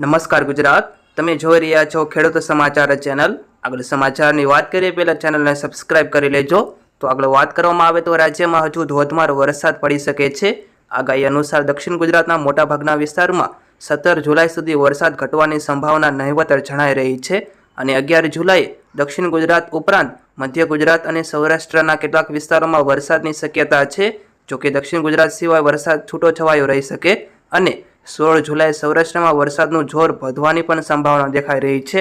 નમસ્કાર ગુજરાત. તમે જોઈ રહ્યા છો ખેડૂત સમાચાર ચેનલ. આગળ સમાચારની વાત કરીએ, પહેલાં ચેનલને સબસ્ક્રાઇબ કરી લેજો. તો આગળ વાત કરવામાં આવે તો રાજ્યમાં હજુ ધોધમાર વરસાદ પડી શકે છે. આગાહી અનુસાર દક્ષિણ ગુજરાતના મોટાભાગના વિસ્તારમાં સત્તર જુલાઈ સુધી વરસાદ ઘટવાની સંભાવના નહિવતર જણાઈ રહી છે અને અગિયાર જુલાઈએ દક્ષિણ ગુજરાત ઉપરાંત મધ્ય ગુજરાત અને સૌરાષ્ટ્રના કેટલાક વિસ્તારોમાં વરસાદની શક્યતા છે. જોકે દક્ષિણ ગુજરાત સિવાય વરસાદ છૂટો છવાયો રહી શકે અને સોળ જુલાઈ સૌરાષ્ટ્રમાં વરસાદનું જોર વધવાની પણ સંભાવના દેખાઈ રહી છે.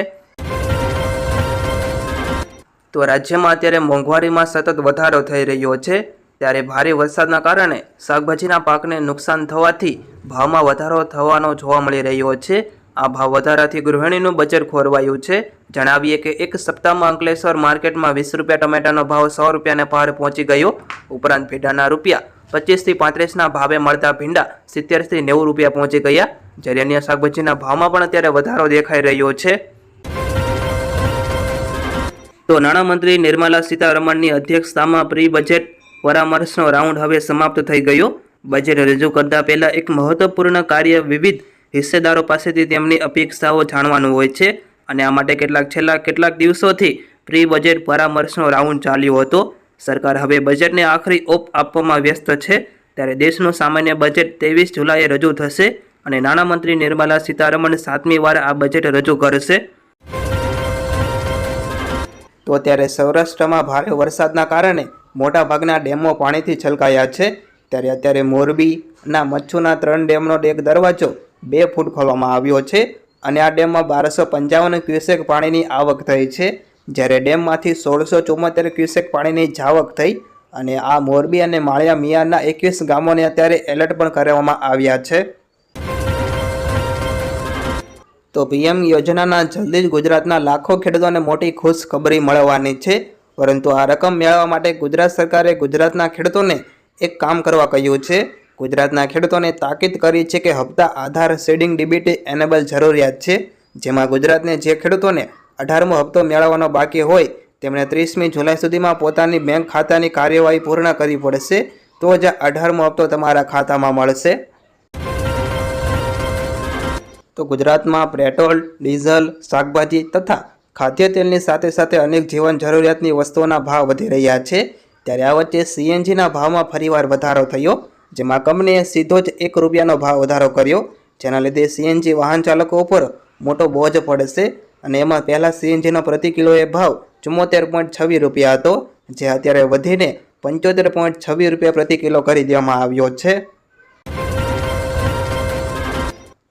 તો રાજ્યમાં અત્યારે મોંઘવારીમાં સતત વધારો થઈ રહ્યો છે. ત્યારે ભારે વરસાદના કારણે શાકભાજીના પાકને નુકસાન થવાથી ભાવમાં વધારો થવાનો જોવા મળી રહ્યો છે. આ ભાવ વધારાથી ગૃહિણીનું બજેટ ખોરવાયું છે. જણાવીએ કે એક સપ્તાહમાં અંકલેશ્વર માર્કેટમાં વીસ રૂપિયા ટમેટાનો ભાવ સો રૂપિયાને પાર પહોંચી ગયો. ઉપરાંત ભેડાના રૂપિયા પચીસથી પાંત્રીસના ભાવે મળતા ભીંડા સિત્તેરથી નેવું રૂપિયા પહોંચી ગયા. જ્યારે અન્ય શાકભાજીના ભાવમાં પણ અત્યારે વધારો દેખાઈ રહ્યો છે. તો નાણામંત્રી નિર્મલા સીતારમણની અધ્યક્ષતામાં પ્રી બજેટ પરામર્શનો રાઉન્ડ હવે સમાપ્ત થઈ ગયો. બજેટ રજૂ કરતા પહેલાં એક મહત્વપૂર્ણ કાર્ય વિવિધ હિસ્સેદારો પાસેથી તેમની અપેક્ષાઓ જાણવાનું હોય છે. અને આ માટે કેટલાક છેલ્લા કેટલાક દિવસોથી પ્રી બજેટ પરામર્શનો રાઉન્ડ ચાલ્યો હતો. સરકાર હવે બજેટને આખરી ઓપ આપવામાં વ્યસ્ત છે. ત્યારે દેશનું સામાન્ય બજેટ ત્રેવીસ જુલાઈએ રજૂ થશે અને નાણામંત્રી નિર્મલા સીતારમણ સાતમી વાર આ બજેટ રજૂ કરશે. તો અત્યારે સૌરાષ્ટ્રમાં ભારે વરસાદના કારણે મોટાભાગના ડેમો પાણીથી છલકાયા છે. ત્યારે અત્યારે મોરબીના મચ્છુના ત્રણ ડેમનો એક દરવાજો બે ફૂટ ખોલવામાં આવ્યો છે અને આ ડેમમાં બારસો પંચાવન ક્યુસેક પાણીની આવક થઈ છે. જ્યારે ડેમમાંથી સોળસો ચુમ્મોતેર ક્યુસેક પાણીની જાવક થઈ અને આ મોરબી અને માળિયા મિયાના એકવીસ ગામોને અત્યારે એલર્ટ પણ કરવામાં આવ્યા છે. તો પીએમ યોજનાના જલ્દી જ ગુજરાતના લાખો ખેડૂતોને મોટી ખુશખબરી મળવાની છે. પરંતુ આ રકમ મેળવવા માટે ગુજરાત સરકારે ગુજરાતના ખેડૂતોને એક કામ કરવા કહ્યું છે. ગુજરાતના ખેડૂતોને તાકીદ કરી છે કે હપ્તા, આધાર શેડિંગ ડીબીટી એનેબલ જરૂરિયાત છે. જેમાં ગુજરાતને જે ખેડૂતોને અઢારમો હપ્તો મેળવવાનો બાકી હોય, તેમણે ત્રીસમી જુલાઈ સુધીમાં પોતાની બેંક ખાતાની કાર્યવાહી પૂર્ણ કરવી પડશે, તો જ અઢારમો હપ્તો તમારા ખાતામાં મળશે. તો ગુજરાતમાં પેટ્રોલ, ડીઝલ, શાકભાજી તથા ખાદ્ય તેલની સાથે સાથે અનેક જીવન જરૂરિયાતની વસ્તુઓના ભાવ વધી રહ્યા છે, ત્યારે આ વચ્ચે સીએનજીના ભાવમાં ફરીવાર વધારો થયો, જેમાં કંપનીએ સીધો જ એક રૂપિયાનો ભાવ વધારો કર્યો, જેના લીધે સીએનજી વાહન ચાલકો ઉપર મોટો બોજ પડશે અને એમાં પહેલાં સીએનજીનો પ્રતિ કિલોએ ભાવ ચુમ્મોતેર પોઈન્ટ છવ્વીસ રૂપિયા હતો, જે અત્યારે વધીને પંચોતેર પોઈન્ટ છવ્વીસ રૂપિયા પ્રતિ કિલો કરી દેવામાં આવ્યો છે.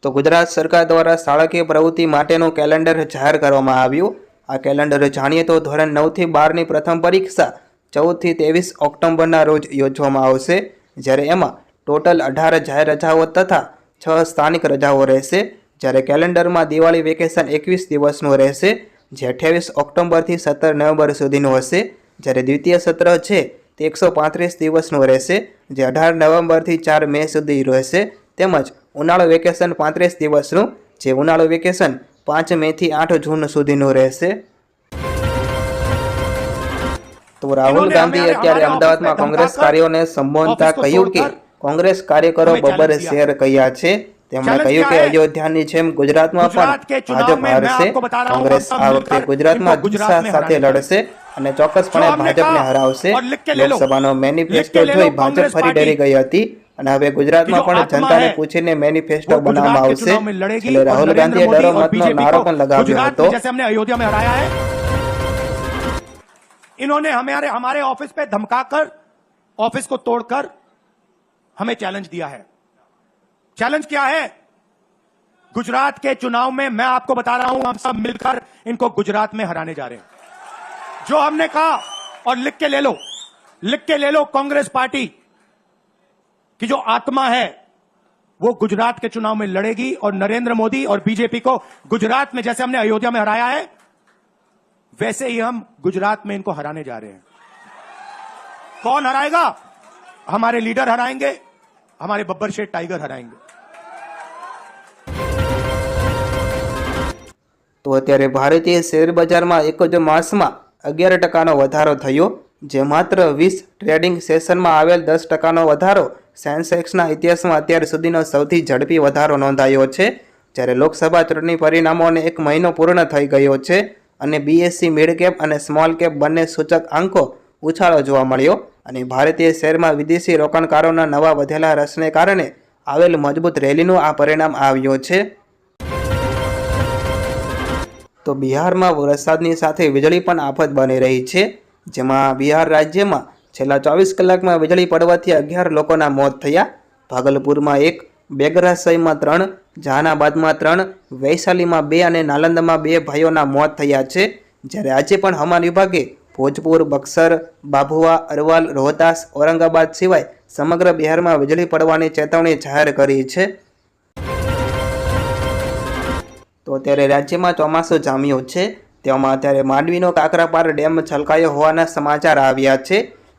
તો ગુજરાત સરકાર દ્વારા શાળાકીય પ્રવૃત્તિ માટેનું કેલેન્ડર જાહેર કરવામાં આવ્યું. આ કેલેન્ડર જાણીએ તો ધોરણ નવથી બારની પ્રથમ પરીક્ષા ચૌદથી ત્રેવીસ ઓક્ટોબરના રોજ યોજવામાં આવશે, જ્યારે એમાં ટોટલ અઢાર જાહેર રજાઓ તથા છ સ્થાનિક રજાઓ રહેશે. જ્યારે કેલેન્ડરમાં દિવાળી વેકેશન એકવીસ દિવસનું રહેશે જે અઠ્યાવીસ ઓક્ટોબરથી સત્તર નવેમ્બર સુધીનું હશે. જ્યારે દ્વિતીય સત્ર છે તે એકસો પાંત્રીસ દિવસનું રહેશે જે અઢાર નવેમ્બરથી ચાર મે સુધી રહેશે. તેમજ ઉનાળુ વેકેશન પાંત્રીસ દિવસનું જે ઉનાળુ વેકેશન પાંચ મેથી આઠ જૂન સુધીનું રહેશે. તો રાહુલ ગાંધી અત્યારે અમદાવાદમાં કોંગ્રેસ કાર્યોને સંબોધતા કહ્યું કે કોંગ્રેસ કાર્યકરો બબર શેર કહ્યા છે. તેમણે કહ્યું કે અયોધ્યાની જેમ ગુજરાતમાં પણ ભાજપ હારશે કોંગ્રેસ આ વખતે ગુજરાતમાં જુસ્સા સાથે લડશે અને ચોક્કસપણે ભાજપને હરાવશે લોકસભાનો મેનિફેસ્ટો જોઈ ભાજપ ફરી ડરી ગઈ હતી અને હવે ગુજરાતમાં પણ જનતાને પૂછીને મેનિફેસ્ટો બનાવવામાં આવશે એટલે રાહુલ ગાંધીએ ડરો મતનો નારો પણ લગાવ્યો હતો जैसे हमने अयोध्या में हराया है इन्होंने हमारे हमारे ऑफिस पे धमकाकर ऑफिस को तोड़कर हमें चैलेंज दिया है चैलेंज क्या है? गुजरात के चुनाव में मैं आपको बता रहा हूँ, हम सब मिलकर इनको गुजरात में हराने जा रहे हैं। जो हमने कहा, और लिख के ले लो, लिख के ले लो कांग्रेस पार्टी, की जो आत्मा है, वो गुजरात के चुनाव में लड़ेगी, और नरेंद्र मोदी और बीजेपी को गुजरात में, जैसे हमने अयोध्या में हराया है, वैसे ही हम गुजरात में इनको हराने जा रहे हैं। कौन हराएगा? हमारे लीडर हराएँगे, हमारे बब्बर शेठ टाइगर हराएँगे। તો અત્યારે ભારતીય શેર બજારમાં એક જ માસમાં અગિયાર ટકાનો વધારો થયો, જે માત્ર વીસ ટ્રેડિંગ સેશનમાં આવેલ દસ ટકાનો વધારો સેન્સેક્સના ઇતિહાસમાં અત્યાર સુધીનો સૌથી ઝડપી વધારો નોંધાયો છે. જ્યારે લોકસભા ચૂંટણી પરિણામોને એક મહિનો પૂર્ણ થઈ ગયો છે અને બીએસસી મિડ કેપ અને સ્મોલ કેપ બંને સૂચક આંકો ઉછાળો જોવા મળ્યો અને ભારતીય શેરમાં વિદેશી રોકાણકારોના નવા વધેલા રસને કારણે આવેલ મજબૂત રેલીનું આ પરિણામ આવ્યું છે. તો બિહારમાં વરસાદની સાથે વીજળી પણ આફત બની રહી છે. જેમાં બિહાર રાજ્યમાં છેલ્લા ચોવીસ કલાકમાં વીજળી પડવાથી અગિયાર લોકોના મોત થયા. ભાગલપુરમાં એક બેગરાસઈમાં ત્રણ, જહાનાબાદમાં ત્રણ, વૈશાલીમાં બે અને નાલંદામાં બે ભાઈઓના મોત થયા છે. જ્યારે આજે પણ હવામાન વિભાગે ભોજપુર, બક્સર બાભુઆ અરવાલ, રોહતાસ, ઔરંગાબાદ સિવાય સમગ્ર બિહારમાં વીજળી પડવાની ચેતવણી જાહેર કરી છે. તો અત્યારે રાજ્યમાં ચોમાસું જામ્યું છે. તેમાં અત્યારે માંડવીનો કાકરાપાર ડેમ છલકાયો હોવાના સમાચાર આવ્યા છે.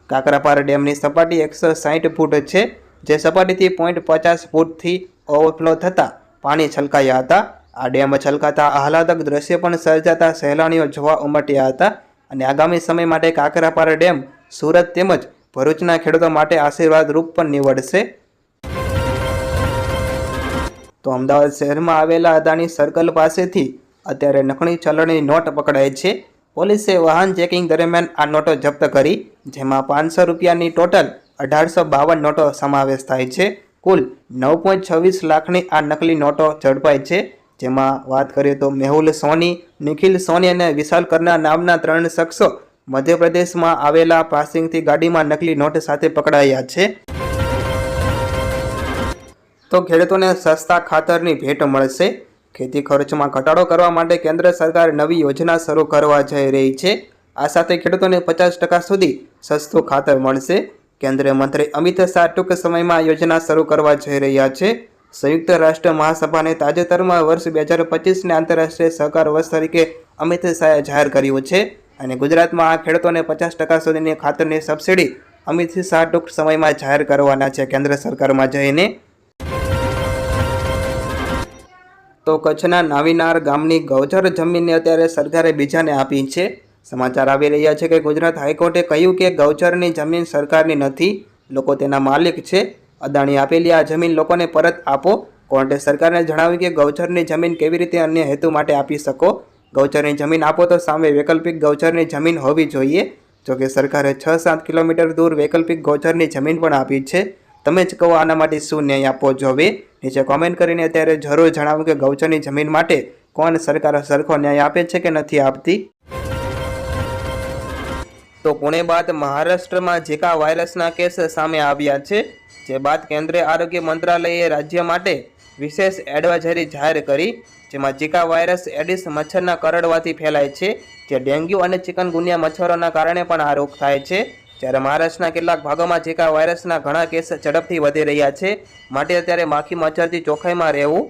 કાકરાપાર ડેમની સપાટી એકસો સાહીઠ ફૂટ છે, જે સપાટીથી પોઈન્ટ પચાસ ફૂટથી ઓવરફ્લો થતાં પાણી છલકાયા હતા. આ ડેમ છલકાતા આહલાદક દ્રશ્ય પણ સર્જાતા સહેલાણીઓ જોવા ઉમટ્યા હતા અને આગામી સમય માટે કાકરાપાર ડેમ સુરત તેમજ ભરૂચના ખેડૂતો માટે આશીર્વાદરૂપ પણ નીવડશે. તો અમદાવાદ શહેરમાં આવેલા અદાણી સર્કલ પાસેથી અત્યારે નકળી ચલણની નોટ પકડાઈ છે. પોલીસે વાહન ચેકિંગ દરમિયાન આ નોટો જપ્ત કરી, જેમાં પાંચસો રૂપિયાની ટોટલ અઢારસો બાવન નોટો સમાવેશ થાય છે. કુલ નવ પોઈન્ટ છવ્વીસ લાખની આ નકલી નોટો ઝડપાઈ છે. જેમાં વાત કરીએ તો મેહુલ સોની, નિખિલ સોની અને વિશાલ કરના નામના ત્રણ શખ્સો મધ્યપ્રદેશમાં આવેલા પાસિંગથી ગાડીમાં નકલી નોટ સાથે પકડાયા છે. તો ખેડૂતોને સસ્તા ખાતરની ભેટ મળશે. ખેતી ખર્ચમાં ઘટાડો કરવા માટે કેન્દ્ર સરકાર નવી યોજના શરૂ કરવા જઈ રહી છે. આ સાથે ખેડૂતોને પચાસ ટકા સુધી સસ્તું ખાતર મળશે. કેન્દ્રીય મંત્રી અમિત શાહ ટૂંક સમયમાં યોજના શરૂ કરવા જઈ રહ્યા છે. સંયુક્ત રાષ્ટ્ર મહાસભાને તાજેતરમાં વર્ષ બે હજાર પચીસને આંતરરાષ્ટ્રીય સહકાર વર્ષ તરીકે અમિત શાહે જાહેર કર્યું છે. અને ગુજરાતમાં આ ખેડૂતોને પચાસ ટકા સુધીની ખાતરની સબસિડી અમિત શાહ ટૂંક સમયમાં જાહેર કરવાના છે. કેન્દ્ર સરકારમાં જઈને તો કચ્છના નાવીનાર ગામની ગૌચર જમીનને અત્યારે સરકારે બીજાને આપી છે. સમાચાર આવી રહ્યા છે કે ગુજરાત હાઈકોર્ટે કહ્યું કે ગૌચરની જમીન સરકારની નથી, લોકો તેના માલિક છે. અદાણી આપેલી આ જમીન લોકોને પરત આપો. કોર્ટે સરકારને જણાવ્યું કે ગૌચરની જમીન કેવી રીતે અન્ય હેતુ માટે આપી શકો? ગૌચરની જમીન આપો તો સામે વૈકલ્પિક ગૌચરની જમીન હોવી જોઈએ. જોકે સરકારે છ સાત કિલોમીટર દૂર વૈકલ્પિક ગૌચરની જમીન પણ આપી છે. તમે જ કહો આના માટે શું ન્યાય આપવો જોઈએ? નીચે કોમેન્ટ કરીને અત્યારે જરૂર જણાવો કે ગૌચરની જમીન માટે કોણ સરકાર સરખો ન્યાય આપે છે કે નથી આપતી? તો પુણે બાદ મહારાષ્ટ્રમાં ઝીકા વાયરસના કેસ સામે આવ્યા છે? જે બાદ કેન્દ્રીય આરોગ્ય મંત્રાલયે રાજ્ય માટે વિશેષ એડવાઇઝરી જાહેર કરી, જેમાં ઝીકા વાયરસ એડિસ મચ્છરના કરડવાથી ફેલાય છે, જે ડેન્ગ્યુ અને ચિકનગુનિયા મચ્છરોના કારણે પણ આ રોગ થાય છે. જ્યારે મહારાષ્ટ્રના કેટલાક ભાગોમાં ઝીકા વાયરસના ઘણા કેસ ઝડપથી વધી રહ્યા છે, માટે અત્યારે માખી મચ્છરથી ચોખ્ખાઈમાં રહેવું.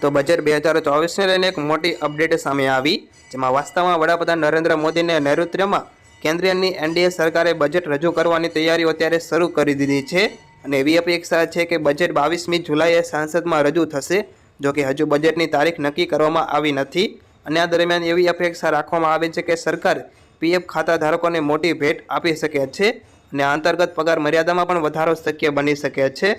તો બજેટ બે હજાર ચોવીસને લઈને એક મોટી અપડેટ સામે આવી, જેમાં વાસ્તવમાં વડાપ્રધાન નરેન્દ્ર મોદીને નૈઋત્યમાં કેન્દ્રીયની એનડીએ સરકારે બજેટ રજૂ કરવાની તૈયારીઓ અત્યારે શરૂ કરી દીધી છે. અને એવી અપેક્ષા છે કે બજેટ બાવીસમી જુલાઈએ સંસદમાં રજૂ થશે, જો કે હજુ બજેટની તારીખ નક્કી કરવામાં આવી નથી. અને આ દરમિયાન એવી અપેક્ષા રાખવામાં આવે છે કે સરકાર પીએફ ખાતા ધારકોને મોટી ભેટ આપી શકે છે અને અંતર્ગત પગાર મર્યાદામાં પણ વધારો શક્ય બની શકે છે.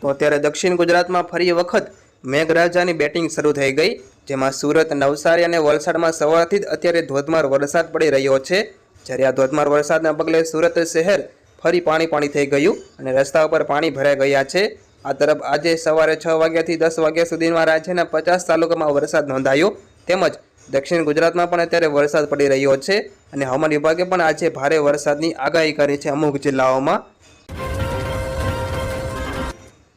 તો અત્યારે દક્ષિણ ગુજરાતમાં ફરી વખત મેઘરાજાની બેટિંગ શરૂ થઈ ગઈ, જેમાં સુરત, નવસારી અને વલસાડમાં સવારથી જ અત્યારે ધોધમાર વરસાદ પડી રહ્યો છે. જ્યારે આ ધોધમાર વરસાદના પગલે સુરત શહેર ફરી પાણી પાણી થઈ ગયું અને રસ્તા ઉપર પાણી ભરાઈ ગયા છે. આ તરફ આજે સવારે છ વાગ્યાથી દસ વાગ્યા સુધીમાં રાજ્યના પચાસ તાલુકામાં વરસાદ નોંધાયો. તેમજ દક્ષિણ ગુજરાતમાં પણ અત્યારે વરસાદ પડી રહ્યો છે અને હવામાન વિભાગે પણ આજે ભારે વરસાદની આગાહી કરી છે અમુક જિલ્લાઓમાં.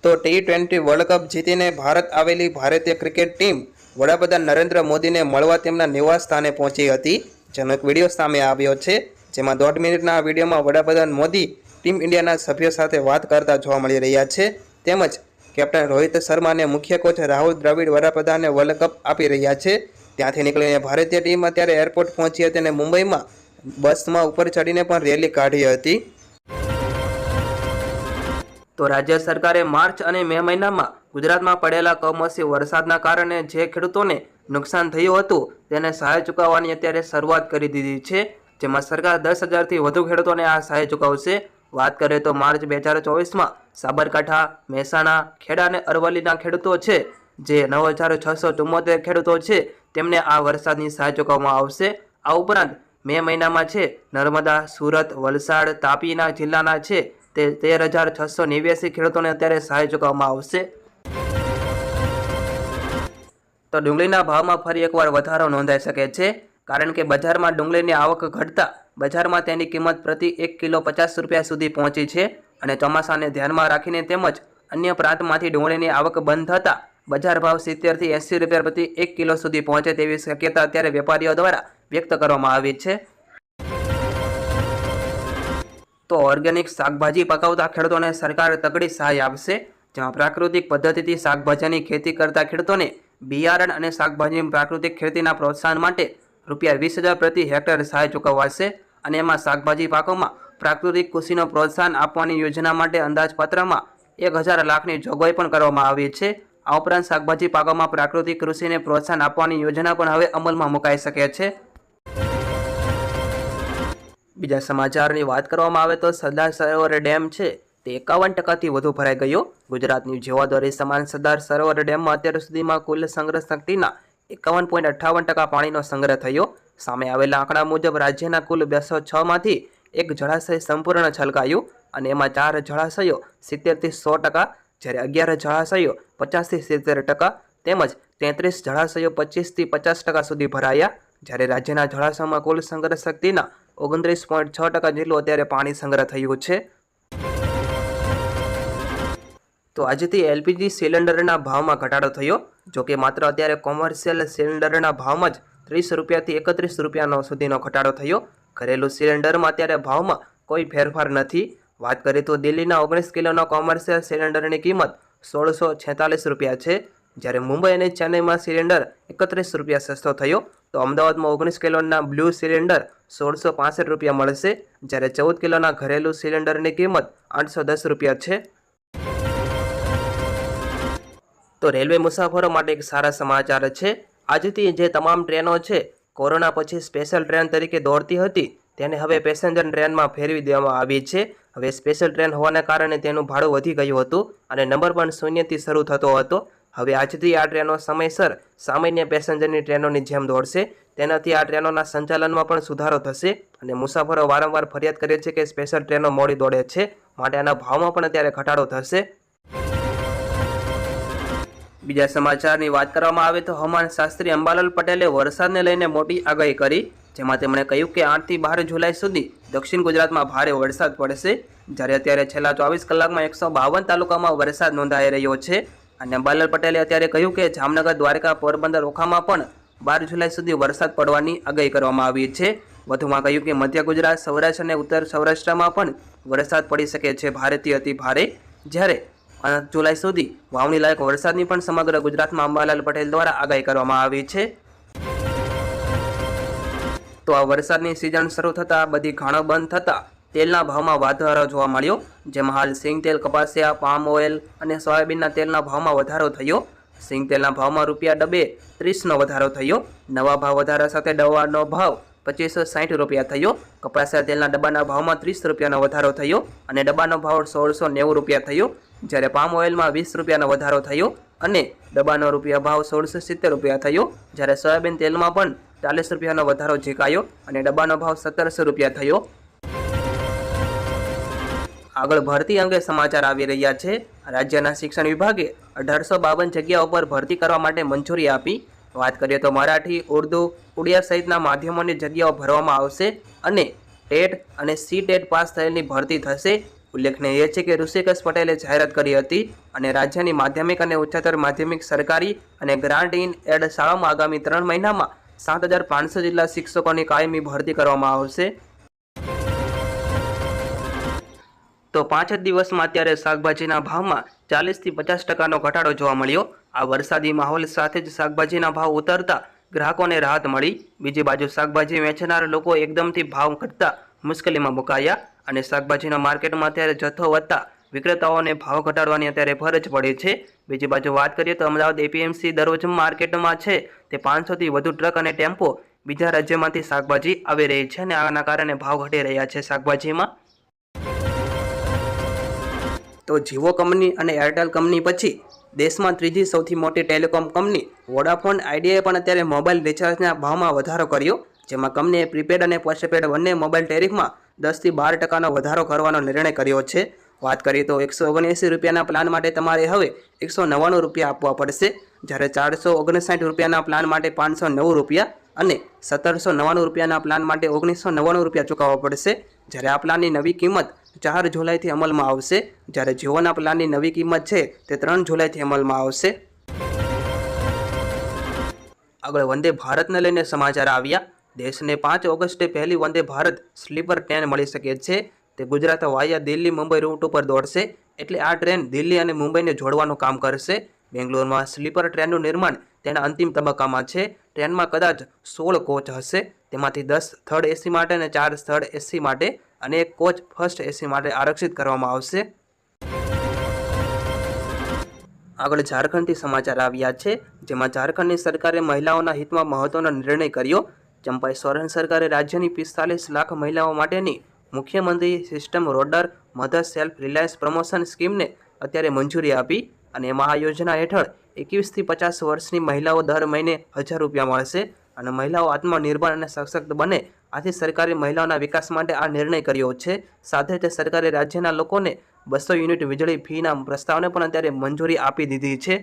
તો ટી ટ્વેન્ટી વર્લ્ડ કપ જીતીને ભારત આવેલી ભારતીય ક્રિકેટ ટીમ વડાપ્રધાન નરેન્દ્ર મોદીને મળવા તેમના નિવાસ સ્થાને પહોંચી હતી. જેનો એક વીડિયો સામે આવ્યો છે, જેમાં દોઢ મિનિટના આ વિડીયોમાં વડાપ્રધાન મોદી ટીમ ઇન્ડિયાના સભ્યો સાથે વાત કરતા જોવા મળી રહ્યા છે. તેમજ કેપ્ટન રોહિત શર્માને મુખ્ય કોચ રાહુલ દ્રવિડ વડાપ્રધાનને વર્લ્ડ કપ આપી રહ્યા છે. ત્યાંથી નીકળીને ભારતીય ટીમ અત્યારે એરપોર્ટ પહોંચી હતી અને મુંબઈમાં બસમાં ઉપર ચડીને પણ રેલી કાઢી હતી. તો રાજ્ય સરકારે માર્ચ અને મે મહિનામાં ગુજરાતમાં પડેલા કમોસમી વરસાદના કારણે જે ખેડૂતોને નુકસાન થયું હતું તેને સહાય ચૂકવવાની અત્યારે શરૂઆત કરી દીધી છે. જેમાં સરકાર દસ હજારથી વધુ ખેડૂતોને આ સહાય ચૂકવશે. વાત કરીએ તો માર્ચ બે હજાર ચોવીસમાં સાબરકાંઠા, મહેસાણા, ખેડા અને અરવલ્લીના ખેડૂતો છે. જે નવ હજાર છસો ચુમ્મોતેર ખેડૂતો છે, તેમને આ વરસાદની સહાય ચૂકવવામાં આવશે. આ ઉપરાંત મે મહિનામાં છે, નર્મદા, સુરત, વલસાડ, તાપીના જિલ્લાના છે, તે તેર હજાર છસો નેવ્યાસી ખેડૂતોને અત્યારે સહાય ચૂકવવામાં આવશે. તો ડુંગળીના ભાવમાં ફરી એકવાર વધારો નોંધાઈ શકે છે. કારણ કે બજારમાં ડુંગળીની આવક ઘટતા બજારમાં તેની કિંમત પ્રતિ એક કિલો પચાસ રૂપિયા સુધી પહોંચી છે અને ચોમાસાને ધ્યાનમાં રાખીને તેમજ અન્ય પ્રાંતમાંથી ડુંગળીની આવક બંધ થતાં બજાર ભાવ સિત્તેરથી એંસી રૂપિયા પ્રતિ એક કિલો સુધી પહોંચે તેવી શક્યતા અત્યારે વેપારીઓ દ્વારા વ્યક્ત કરવામાં આવી છે. તો ઓર્ગેનિક શાકભાજી પકાવતા ખેડૂતોને સરકાર તગડી સહાય આપશે, જેમાં પ્રાકૃતિક પદ્ધતિથી શાકભાજીની ખેતી કરતા ખેડૂતોને બિયારણ અને શાકભાજી પ્રાકૃતિક ખેતીના પ્રોત્સાહન માટે રૂપિયા વીસ હજાર પ્રતિ હેક્ટર સહાય ચૂકવાશે અને એમાં શાકભાજી પાકોમાં પ્રાકૃતિક કૃષિનો પ્રોત્સાહન આપવાની યોજના માટે અંદાજપત્રમાં એક હજાર લાખની જોગવાઈ પણ કરવામાં આવી છે. આ ઉપરાંત શાકભાજી પાકોમાં પ્રાકૃતિક કૃષિને પ્રોત્સાહન આપવાની યોજના પણ હવે અમલમાં મુકાઈ શકે છે. બીજા સમાચારની વાત કરવામાં આવે તો સરદાર સરોવર ડેમ છે તે એકાવન ટકાથી વધુ ભરાઈ ગયો. ગુજરાતની જીવાદોરી સમાન સરદાર સરોવર ડેમમાં અત્યાર સુધીમાં કુલ સંગ્રહ શક્તિના એકાવન પોઈન્ટ અઠ્ઠાવન ટકા પાણીનો સંગ્રહ થયો. સામે આવેલા આંકડા મુજબ રાજ્યના કુલ બસો છમાંથી એક જળાશય સંપૂર્ણ છલકાયું અને એમાં ચાર જળાશયો સિત્તેરથી સો ટકા, જ્યારે અગિયાર જળાશયો પચાસથી સિત્તેર ટકા તેમજ તેત્રીસ જળાશયો પચીસથી પચાસ ટકા સુધી ભરાયા. જ્યારે રાજ્યના જળાશયોમાં કુલ સંગ્રહ શક્તિના ઓગણત્રીસ પોઈન્ટ છ ટકા જેટલું અત્યારે પાણી સંગ્રહ થયું છે. તો આજથી એલપીજી સિલિન્ડરના ભાવમાં ઘટાડો થયો. જો કે માત્ર અત્યારે કોમર્શિયલ સિલિન્ડરના ભાવમાં જ ત્રીસ રૂપિયાથી એકત્રીસ રૂપિયાનો સુધીનો ઘટાડો થયો. ઘરેલું સિલિન્ડરમાં અત્યારે ભાવમાં કોઈ ફેરફાર નથી. વાત કરીએ તો દિલ્હીના ઓગણીસ કિલોનો કોમર્શિયલ સિલિન્ડરની કિંમત સોળસો છેતાલીસ રૂપિયા છે. જ્યારે મુંબઈ અને ચેન્નઈમાં સિલિન્ડર એકત્રીસ રૂપિયા સસ્તો થયો, તો અમદાવાદમાં ઓગણીસ કિલોના બ્લુ સિલિન્ડર સોળસો પાસઠ રૂપિયા મળશે. જ્યારે ચૌદ કિલોના ઘરેલું સિલિન્ડરની કિંમત આઠસો દસ રૂપિયા છે. તો રેલવે મુસાફરો માટે એક સારા સમાચાર છે. આજથી જે તમામ ટ્રેનો છે, કોરોના પછી સ્પેશિયલ ટ્રેન તરીકે દોડતી હતી, તેને હવે પેસેન્જર ટ્રેનમાં ફેરવી દેવામાં આવી છે. હવે સ્પેશિયલ ટ્રેન હોવાના કારણે તેનું ભાડું વધી ગયું હતું અને નંબર પણ શૂન્યથી શરૂ થતો હતો. હવે આજથી આ ટ્રેનો સમયસર સામાન્ય પેસેન્જરની ટ્રેનોની જેમ દોડશે. તેનાથી આ ટ્રેનોના સંચાલનમાં પણ સુધારો થશે અને મુસાફરો વારંવાર ફરિયાદ કરે છે કે સ્પેશિયલ ટ્રેનો મોડી દોડે છે. માટે આના ભાવમાં પણ અત્યારે ઘટાડો થશે. બીજા સમાચારની વાત કરવામાં આવે તો હવામાન શાસ્ત્રી અંબાલાલ પટેલે વરસાદને લઈને મોટી આગાહી કરી, જેમાં તેમણે કહ્યું કે આઠથી બાર જુલાઈ સુધી દક્ષિણ ગુજરાતમાં ભારે વરસાદ પડશે. જ્યારે અત્યારે છેલ્લા ચોવીસ કલાકમાં એકસો બાવન તાલુકામાં વરસાદ નોંધાઈ રહ્યો છે. અને અંબાલાલ પટેલે અત્યારે કહ્યું કે જામનગર, દ્વારકા, પોરબંદર ઓખામાં પણ બાર જુલાઈ સુધી વરસાદ પડવાની આગાહી કરવામાં આવી છે. વધુમાં કહ્યું કે મધ્ય ગુજરાત, સૌરાષ્ટ્ર અને ઉત્તર સૌરાષ્ટ્રમાં પણ વરસાદ પડી શકે છે. ભારેથી અતિ ભારે જ્યારે આઠ જુલાઈ સુધી વાવણી લાયક વરસાદની પણ સમગ્ર ગુજરાતમાં અંબાલાલ પટેલ દ્વારા આગાહી કરવામાં આવી છે. તો આ વરસાદની સિઝન શરૂ થતાં બધી ઘાણો બંધ થતાં તેલના ભાવમાં વધારો જોવા મળ્યો, જેમાં હાલ સિંગ તેલ કપાસિયા પામ ઓઇલ અને સોયાબીનના તેલના ભાવમાં વધારો થયો. સિંગ તેલના ભાવમાં રૂપિયા ડબે ત્રીસનો વધારો થયો. નવા ભાવ વધારા સાથે દવાનો ભાવ પચીસો સાઠ રૂપિયા થયો. કપાસિયા તેલના ડબ્બાના ભાવમાં ત્રીસ રૂપિયાનો વધારો થયો અને ડબ્બાનો ભાવ સોળસો નેવું રૂપિયા થયો. જ્યારે પામ ઓઇલમાં વીસ રૂપિયાનો વધારો થયો અને ડબ્બાનો રૂપિયા ભાવ સોળસો સિત્તેર રૂપિયા થયો, જ્યારે સોયાબીન તેલમાં પણ ચાલીસ રૂપિયાનો વધારો ઝીકાયો અને ડબ્બાનો ભાવ સત્તરસો રૂપિયા થયો. આગળ ભરતી અંગે સમાચાર આવી રહ્યા છે. રાજ્યના શિક્ષણ વિભાગે અઢારસો બાવન જગ્યાઓ પર ભરતી કરવા માટે મંજૂરી આપી. વાત કરીએ તો મરાઠી, ઉર્દુ, ઉડિયા સહિતના માધ્યમોની જગ્યાઓ ભરવામાં આવશે અને ટેટ અને સી ટેટ પાસ થયેલની ભરતી થશે. ઉલ્લેખનીય છે કે ઋષિકેશ પટેલે જાહેરાત કરી હતી અને રાજ્યની માધ્યમિક અને ઉચ્ચતર માધ્યમિક સરકારી અને ગ્રાન્ટ ઇન એડ શાળામાં આગામી ત્રણ મહિનામાં સાત હજાર પાંચસો જેટલા શિક્ષકોની કાયમી ભરતી કરવામાં આવશે. તો પાંચ જ દિવસમાં અત્યારે શાકભાજીના ભાવમાં ચાલીસથી પચાસ ટકાનો ઘટાડો જોવા મળ્યો. આ વરસાદી માહોલ સાથે જ શાકભાજીના ભાવ ઉતરતા ગ્રાહકોને રાહત મળી. બીજી બાજુ શાકભાજી વેચનાર લોકો એકદમથી ભાવ ઘટતા મુશ્કેલીમાં મુકાયા. અને શાકભાજીના માર્કેટમાં અત્યારે જથ્થો વધતા વિક્રેતાઓને ભાવ ઘટાડવાની અત્યારે ફરજ પડે છે. બીજી બાજુ વાત કરીએ તો અમદાવાદ એપીએમસી દરરોજ માર્કેટમાં છે તે પાંચસોથી વધુ ટ્રક અને ટેમ્પો બીજા રાજ્યમાંથી શાકભાજી આવી રહી છે અને આના કારણે ભાવ ઘટી રહ્યા છે શાકભાજીમાં. તો જીઓ કંપની અને એરટેલ કંપની પછી દેશમાં ત્રીજી સૌથી મોટી ટેલિકોમ કંપની વોડાફોન આઈડિયાએ પણ અત્યારે મોબાઈલ રિચાર્જના ભાવમાં વધારો કર્યો, જેમાં કંપનીએ પ્રીપેડ અને પોસ્ટપેડ બંને મોબાઈલ ટેરિફમાં દસથી બાર ટકાનો વધારો કરવાનો નિર્ણય કર્યો છે. વાત કરીએ તો એકસો ઓગણએંસી રૂપિયાના પ્લાન માટે તમારે હવે એકસો નવ્વાણું રૂપિયા આપવા પડશે. જ્યારે ચારસો ઓગણસાઠ રૂપિયાના પ્લાન માટે પાંચસો નવ રૂપિયા અને સત્તરસો નવ્વાણું રૂપિયાના પ્લાન માટે ઓગણીસો નવ્વાણું રૂપિયા ચૂકવવા પડશે. જ્યારે આ પ્લાનની નવી કિંમત ચાર જુલાઈથી અમલમાં આવશે. જ્યારે જીઓના પ્લાનની નવી કિંમત છે તે ત્રણ જુલાઈથી અમલમાં આવશે. આગળ વંદે ભારતને લઈને સમાચાર આવ્યા. દેશને પાંચ ઓગસ્ટે પહેલી વંદે ભારત સ્લીપર ટ્રેન મળી શકે છે. તે ગુજરાત વાયા દિલ્હી મુંબઈ રૂટ ઉપર દોડશે. એટલે આ ટ્રેન દિલ્હી અને મુંબઈને જોડવાનું કામ કરશે. બેંગ્લોરમાં સ્લીપર ટ્રેનનું નિર્માણ તેના અંતિમ તબક્કામાં છે. ટ્રેનમાં કદાચ સોળ કોચ હશે. તેમાંથી દસ થર્ડ એસી માટે અને ચાર થર્ડ એસી માટે અને એક કોચ ફર્સ્ટ એસી માટે આરક્ષિત કરવામાં આવશે. આગળ ઝારખંડથી સમાચાર આવ્યા છે. જેમાં ઝારખંડની સરકારે મહિલાઓના હિતમાં મહત્વનો નિર્ણય કર્યો. ચંપાઈ સોરેન સરકારે રાજ્યની પિસ્તાલીસ લાખ મહિલાઓ માટેની મુખ્યમંત્રી સિસ્ટમ રોડર મધર સેલ્ફ રિલાયન્સ પ્રમોશન સ્કીમને અત્યારે મંજૂરી આપી અને એમાં આ યોજના હેઠળ એકવીસથી પચાસ વર્ષની મહિલાઓ દર મહિને હજાર રૂપિયા મળશે અને મહિલાઓ આત્મનિર્ભર અને સશક્ત બને. આથી સરકારે મહિલાઓના વિકાસ માટે આ નિર્ણય કર્યો છે. સાથે તે સરકારે રાજ્યના લોકોને બસો યુનિટ વીજળી ફીના પ્રસ્તાવને પણ અત્યારે મંજૂરી આપી દીધી છે.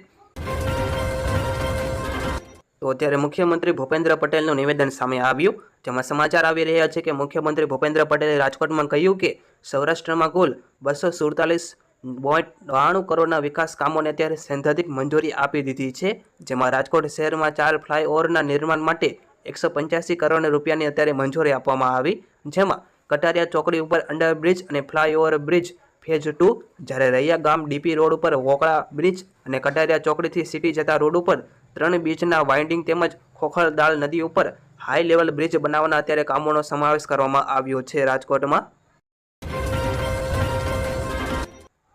તો અત્યારે મુખ્યમંત્રી ભૂપેન્દ્ર પટેલનું નિવેદન સામે આવ્યું. જેમાં સમાચાર આવી રહ્યા છે કે મુખ્યમંત્રી ભૂપેન્દ્ર પટેલે રાજકોટમાં કહ્યું કે સૌરાષ્ટ્રમાં કુલ બસો સુડતાલીસ પોઈન્ટ બાણું કરોડના વિકાસ કામોને અત્યારે સૈદ્ધાંતિક મંજૂરી આપી દીધી છે. જેમાં રાજકોટ શહેરમાં ચાર ફ્લાયઓવરના નિર્માણ માટે એકસો પંચ્યાસી કરોડ રૂપિયાની અત્યારે મંજૂરી આપવામાં આવી. જેમાં કટારિયા ચોકડી ઉપર અંડરબ્રિજ અને ફ્લાયઓવર બ્રિજ ફેઝ ટુ, જ્યારે રૈયા ગામ ડીપી રોડ ઉપર વોકળા બ્રિજ અને કટારિયા ચોકડીથી સિટી જતા રોડ ઉપર ત્રણ બીચના વાઇન્ડિંગ તેમજ ખોખરદાળ નદી ઉપર હાઈ લેવલ બ્રિજ બનાવવાના અત્યારે કામોનો સમાવેશ કરવામાં આવ્યો છે રાજકોટમાં.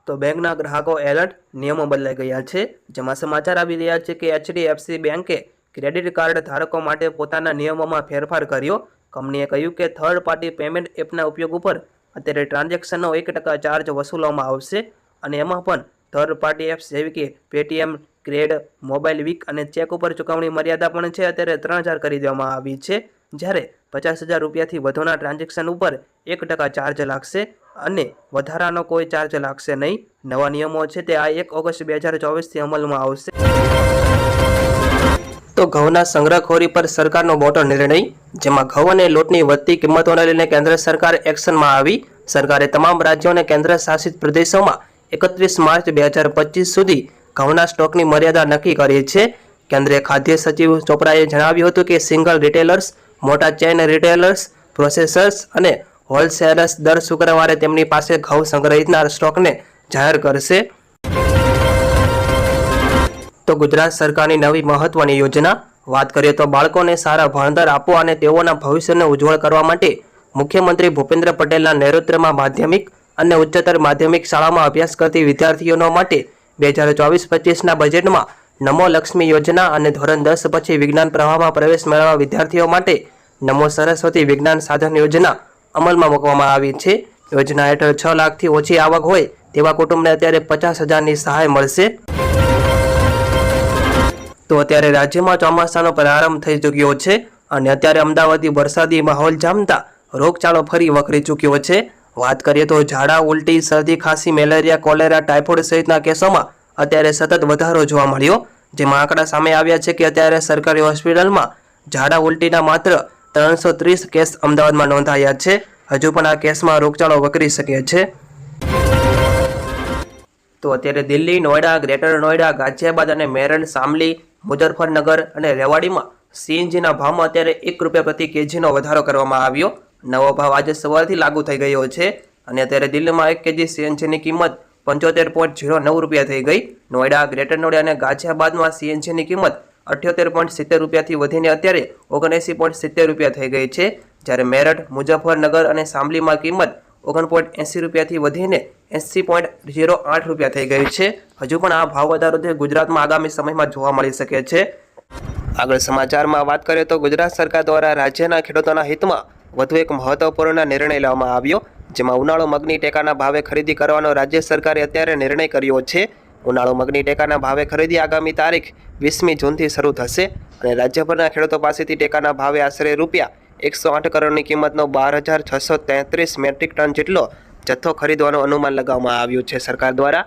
તો બેંકના ગ્રાહકો એલર્ટ, નિયમો બદલાઈ ગયા છે. જેમાં સમાચાર આવી રહ્યા છે કે એચડીએફસી બેંકે ક્રેડિટ કાર્ડ ધારકો માટે પોતાના નિયમોમાં ફેરફાર કર્યો. કંપનીએ કહ્યું કે થર્ડ પાર્ટી પેમેન્ટ એપના ઉપયોગ ઉપર અત્યારે ટ્રાન્ઝેક્શનનો એક ટકા ચાર્જ વસૂલવામાં આવશે અને એમાં પણ થર્ડ પાર્ટી એપ્સ જેવી કે પેટીએમ ક્રેડ મોબાઈલ વીક અને ચેક ઉપર ચૂકવણી મર્યાદા પણ છે, અત્યારે ત્રણ હજાર કરી દેવામાં આવી છે. જ્યારે પચાસ હજાર રૂપિયાથી વધુના ટ્રાન્ઝેક્શન ઉપર એક ટકા ચાર્જ લાગશે અને વધારાનો કોઈ ચાર્જ લાગશે નહીં. નવા નિયમો છે તે આ એક ઓગસ્ટ બે હજાર ચોવીસથી અમલમાં આવશે. તો ઘઉંના સંગ્રહખોરી પર સરકારનો મોટો નિર્ણય, જેમાં ઘઉં અને લોટની વધતી કિંમતોને લઈને કેન્દ્ર સરકાર એક્શનમાં આવી. સરકારે તમામ રાજ્યો અને કેન્દ્ર શાસિત પ્રદેશોમાં એકત્રીસ માર્ચ બે હજાર પચીસ સુધી ઘઉંના સ્ટોકની મર્યાદા નક્કી કરી છે. કેન્દ્રીય ખાદ્ય સચિવ ચોપરાએ જણાવ્યું હતું કે સિંગલ રિટેલર્સ, મોટા ચેઇન રિટેલર્સ, પ્રોસેસર્સ અને હોલસેલર્સ દર શુક્રવારે તેમની પાસે ઘઉં સંગ્રહિતના સ્ટોકને જાહેર કરશે. તો ગુજરાત સરકારની નવી મહત્વની યોજના. વાત કરીએ તો બાળકોને સારા ભણતર આપવા અને તેઓના ભવિષ્યને ઉજ્જવળ કરવા માટે મુખ્યમંત્રી ભૂપેન્દ્ર પટેલના નેતૃત્વમાં માધ્યમિક અને ઉચ્ચતર માધ્યમિક શાળામાં અભ્યાસ કરતી વિદ્યાર્થીઓનો માટે બે હજાર ચોવીસ પચીસના બજેટમાં નમો લક્ષ્મી યોજના અને ધોરણ દસ પછી વિજ્ઞાન પ્રવાહમાં પ્રવેશ મેળવવા વિદ્યાર્થીઓ માટે નમો સરસ્વતી વિજ્ઞાન સાધન યોજના અમલમાં મૂકવામાં આવી છે. યોજના હેઠળ છ લાખથી ઓછી આવક હોય તેવા કુટુંબને અત્યારે પચાસ હજારની સહાય મળશે. તો અત્યારે રાજ્યમાં ચોમાસાનો પ્રારંભ થઈ ચૂક્યો છે અને અત્યારે અમદાવાદી વરસાદી માહોલ જામતા રોગચાળો ફરી વકરી ચૂક્યો છે. વાત કરીએ તો ઝાડા, ઉલટી, શરદી, ખાંસી, મેલેરિયા, કોલેરા, ટાઇફોઇડ સહિતના કેસોમાં અત્યારે સતત વધારો જોવા મળ્યો. જેમાં આંકડા સામે આવ્યા છે કે અત્યારે સરકારી હોસ્પિટલમાં ઝાડા, ઉલટીના માત્ર ત્રણસો ત્રીસ કેસ અમદાવાદમાં નોંધાયા છે. હજુ પણ આ કેસમાં રોગચાળો વકરી શકે છે. તો અત્યારે દિલ્હી નોઈડા ગ્રેટર નોઈડા ગાઝિયાબાદ અને મેરણ સામલી, મુઝફ્ફરનગર અને રેવાડીમાં સીએનજીના ભાવમાં અત્યારે એક રૂપિયા પ્રતિ કેજીનો વધારો કરવામાં આવ્યો. નવો ભાવ આજે સવારથી લાગુ થઈ ગયો છે અને અત્યારે દિલ્હીમાં એક કેજી સીએનજીની કિંમત પંચોતેર પોઈન્ટ ઝીરો નવ રૂપિયા થઈ ગઈ. નોઈડા ગ્રેટર નોઈડા અને ગાઝિયાબાદમાં સીએનજીની કિંમત અઠ્યોતેર પોઈન્ટ સિત્તેર રૂપિયાથી વધીને અત્યારે ઓગણએંસી પોઈન્ટ સિત્તેર રૂપિયા થઈ ગઈ છે. જ્યારે મેરઠ, મુઝફ્ફરનગર અને સાંભલીમાં કિંમત ઓગણ પોઈન્ટ એંસી રૂપિયાથી વધીને એંસી પોઈન્ટ ઝીરો આઠ રૂપિયા થઈ ગઈ છે. હજુ પણ આ ભાવ વધારો ગુજરાતમાં આગામી સમયમાં જોવા મળી શકે છે. આગળ સમાચારમાં વાત કરીએ તો ગુજરાત સરકાર દ્વારા રાજ્યના ખેડૂતોના હિતમાં વધુ એક મહત્વપૂર્ણ નિર્ણય લેવામાં આવ્યો, જેમાં ઉનાળો મગની ટેકાના ભાવે ખરીદી કરવાનો રાજ્ય સરકારે અત્યારે નિર્ણય કર્યો છે. ઉનાળો મગની ટેકાના ભાવે ખરીદી આગામી તારીખ વીસમી જૂનથી શરૂ થશે અને રાજ્યભરના ખેડૂતો પાસેથી ટેકાના ભાવે આશરે રૂપિયા એકસો આઠ કરોડની કિંમતનો બાર હજાર છસો તેત્રીસ મેટ્રિક ટન જેટલો જથ્થો ખરીદવાનું અનુમાન લગાવવામાં આવ્યું છે સરકાર દ્વારા.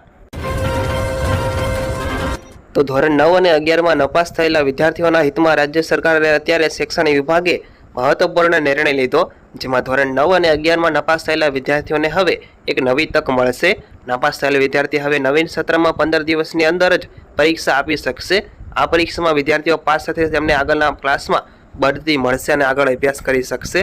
તો ધોરણ નવ અને અગિયારમાં નપાસ થયેલા વિદ્યાર્થીઓના હિતમાં રાજ્ય સરકારે અત્યારે શૈક્ષણિક વિભાગે મહત્વપૂર્ણ નિર્ણય લીધો, જેમાં ધોરણ નવ અને અગિયારમાં નપાસ થયેલા વિદ્યાર્થીઓને હવે એક નવી તક મળશે. નપાસ થયેલ વિદ્યાર્થી હવે નવીન સત્રમાં પંદર દિવસની અંદર જ પરીક્ષા આપી શકશે. આ પરીક્ષામાં વિદ્યાર્થીઓ પાસ થશે તેમને આગળના ક્લાસમાં બઢતી મળશે અને આગળ અભ્યાસ કરી શકશે.